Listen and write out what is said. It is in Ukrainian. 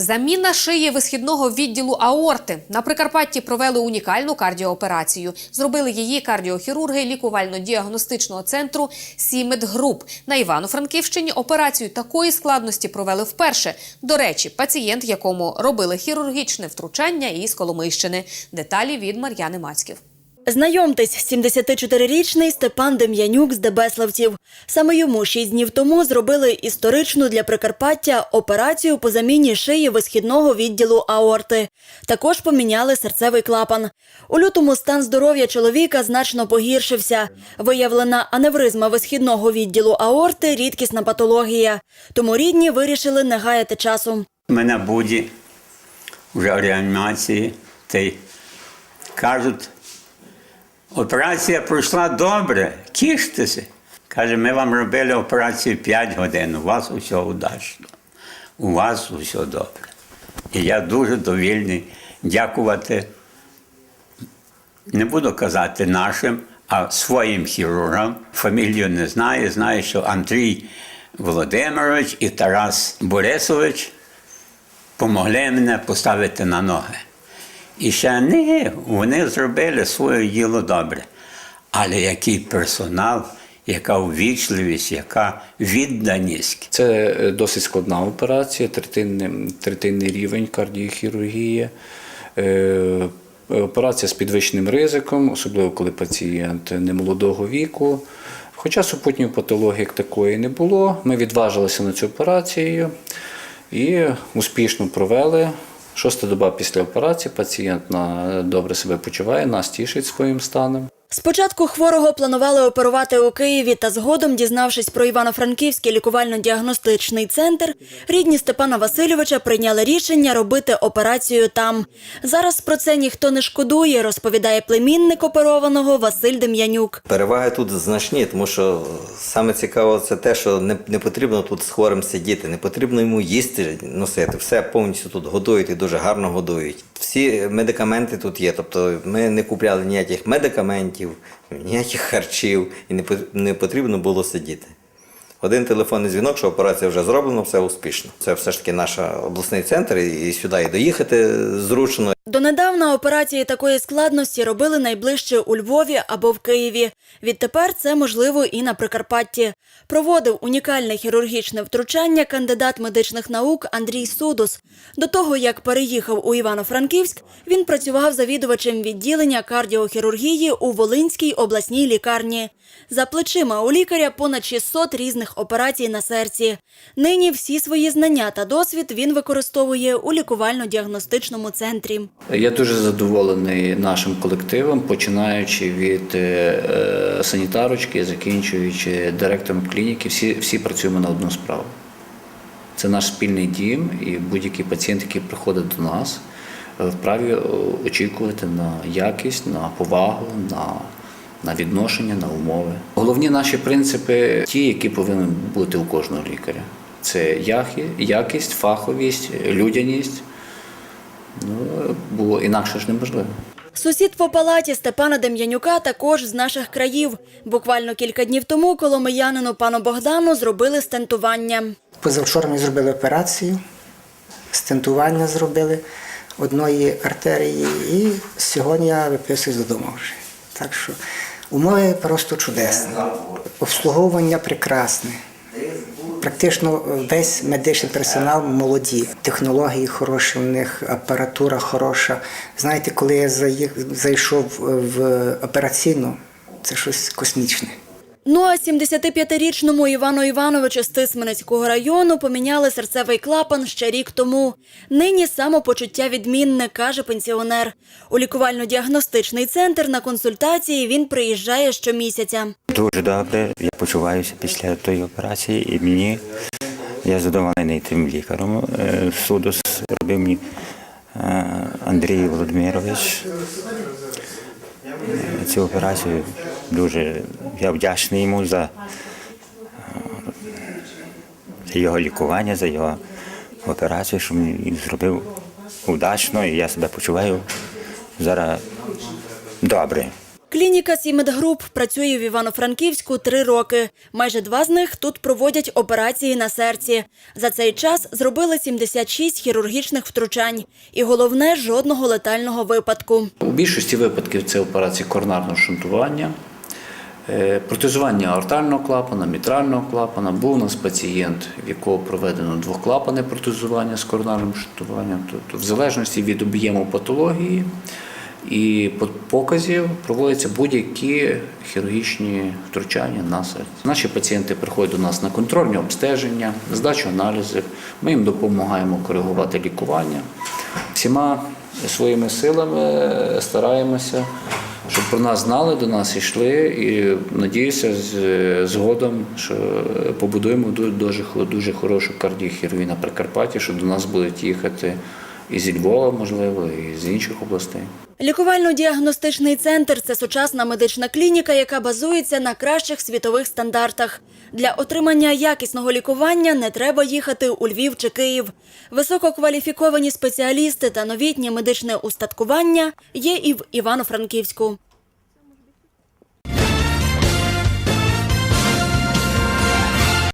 Заміна шиї висхідного відділу аорти на Прикарпатті провели унікальну кардіооперацію. Зробили її кардіохірурги лікувально-діагностичного центру Сімет Груп. На Івано-Франківщині операцію такої складності провели вперше. До речі, пацієнт, якому робили хірургічне втручання із Коломийщини. Деталі від Мар'яни Мацьків. Знайомтесь, 74-річний Степан Дем'янюк з Дебеславців. Саме йому шість днів тому зробили історичну для Прикарпаття операцію по заміні шиї висхідного відділу аорти. Також поміняли серцевий клапан. У лютому стан здоров'я чоловіка значно погіршився. Виявлена аневризма висхідного відділу аорти – рідкісна патологія. Тому рідні вирішили не гаяти часу. Мене буді вже реанімації, кажуть, операція пройшла добре, тіштеся. Каже, ми вам робили операцію 5 годин, у вас усе удачно, у вас усе добре. І я дуже довільний дякувати, не буду казати нашим, а своїм хірургам. Фамілію не знаю, знаю, що Андрій Володимирович і Тарас Борисович помогли мене поставити на ноги. І ще не, вони зробили своє діло добре. Але який персонал, яка увічливість, яка відданість. Це е, досить складна операція, третинний, третинний рівень кардіохірургії. Е, Операція з підвищеним ризиком, особливо коли пацієнт немолодого віку. Хоча супутньої патології як такої не було, ми відважилися на цю операцію і успішно провели. Шоста доба після операції пацієнт добре себе почуває, нас тішить своїм станом. Спочатку хворого планували оперувати у Києві, та згодом, дізнавшись про Івано-Франківський лікувально-діагностичний центр, рідні Степана Васильовича прийняли рішення робити операцію там. Зараз про це ніхто не шкодує, розповідає племінник оперованого Василь Дем'янюк. Переваги тут значні, тому що саме цікаво це те, що не, не потрібно тут з хворим сидіти, не потрібно йому їсти носити. Все повністю тут годують і дуже гарно годують. Всі медикаменти тут є. Тобто ми не купляли ніяких медикаментів, ніяких харчів, і не потрібно було сидіти. Один телефонний дзвінок, що операція вже зроблена, все успішно. Це все ж таки наш обласний центр, і сюди і доїхати зручно. Донедавна операції такої складності робили найближче у Львові або в Києві. Відтепер це можливо і на Прикарпатті. Проводив унікальне хірургічне втручання кандидат медичних наук Андрій Судус. До того, як переїхав у Івано-Франківськ, він працював завідувачем відділення кардіохірургії у Волинській обласній лікарні. За плечима у лікаря понад 600 різних операцій на серці. Нині всі свої знання та досвід він використовує у лікувально-діагностичному центрі. Я дуже задоволений нашим колективом, починаючи від е, е, санітарочки, закінчуючи директором клініки. Всі, всі працюємо на одну справу. Це наш спільний дім, і будь-який пацієнт, який приходить до нас, е, вправі очікувати на якість, на повагу, на, на відношення, на умови. Головні наші принципи ті, які повинні бути у кожного лікаря. Це якість, фаховість, людяність. Ну, бо інакше ж неможливо. Сусід по палаті Степана Дем'янюка також з наших країв. Буквально кілька днів тому коломиянину пану Богдану зробили стентування. Позавчора ми зробили операцію, стентування зробили одної артерії, і сьогодні я виписуюсь додому вже. Так що умови просто чудесні. Обслуговування прекрасне. Практично весь медичний персонал молоді, технології хороші, в них апаратура хороша. Знаєте, коли я зайшов в операційну, це щось космічне. Ну а 75-річному Івану Івановичу з Тисменецького району поміняли серцевий клапан ще рік тому. Нині самопочуття відмінне, каже пенсіонер. У лікувально-діагностичний центр на консультації він приїжджає щомісяця. Дуже добре. Я почуваюся після тої операції, і мені я задоволений тим лікарем. Е, Судос робив мені е, Андрій Володимирович. Цю операцію дуже я вдячний йому за, за його лікування, за його операцію, що мені зробив удачно, і я себе почуваю зараз добре. Клініка «Сімедгруп» працює в Івано-Франківську три роки. Майже два з них тут проводять операції на серці. За цей час зробили 76 хірургічних втручань. І головне – жодного летального випадку. У більшості випадків це операції коронарного шунтування, протезування аортального клапана, мітрального клапана. Був у нас пацієнт, в якого проведено двоклапане протезування з коронарним шунтуванням. Тобто, в залежності від об'єму патології і показів проводяться будь-які хірургічні втручання на серці. Наші пацієнти приходять до нас на контрольне обстеження, здачу аналізів. Ми їм допомагаємо коригувати лікування. Всіма своїми силами стараємося, щоб про нас знали, до нас йшли. І надіюся, згодом, що побудуємо дуже, дуже хорошу кардіохірургію на Прикарпатті, що до нас будуть їхати і зі Львова, можливо, і з інших областей. Лікувально-діагностичний центр – це сучасна медична клініка, яка базується на кращих світових стандартах. Для отримання якісного лікування не треба їхати у Львів чи Київ. Висококваліфіковані спеціалісти та новітнє медичне устаткування є і в Івано-Франківську.